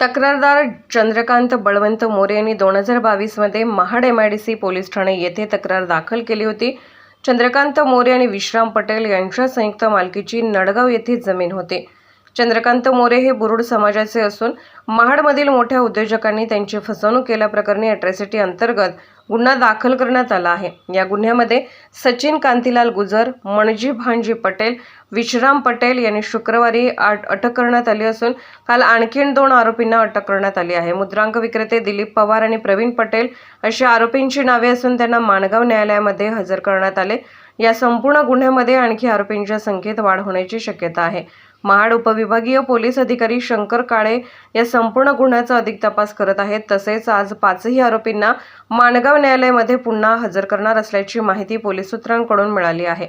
तक्रारदार चंद्रकांत बळवंत मोरे यांनी दोन हजार बावीसमध्ये Mahad M I D C police Thane येथे तक्रार दाखल केली होती. चंद्रकांत मोरे आणि विश्राम पटेल यांच्या संयुक्त मालकीची नडगाव येथे जमीन होती. चंद्रकांत मोरे हे बुरुड समाजाचे असून महाडमधील मोठ्या उद्योजकांनी त्यांची फसवणूक केल्याप्रकरणी अट्रॅसिटी अंतर्गत गुन्हा दाखल करण्यात आला आहे. या गुन्ह्यामध्ये सचिन कांतीलाल गुजर मणजी भांजी पटेल विश्राम पटेल यांनी शुक्रवारी आट अटक करण्यात आली असून काल आणखीन दोन आरोपींना अटक करण्यात आली आहे. मुद्रांक विक्रेते दिलीप पवार आणि प्रवीण पटेल अशी आरोपींची नावे असून त्यांना माणगाव न्यायालयामध्ये हजर करण्यात आले. या संपूर्ण गुन्ह्यामध्ये आणखी आरोपींच्या संख्येत वाढ होण्याची शक्यता आहे. महाड उपविभागीय पोलीस अधिकारी शंकर काळे या संपूर्ण गुन्ह्याचा अधिक तपास करत आहेत. तसेच आज पाचही आरोपींना माणगाव न्यायालयामध्ये पुन्हा हजर करणार असल्याची माहिती पोलीस सूत्रांकडून मिळाली आहे.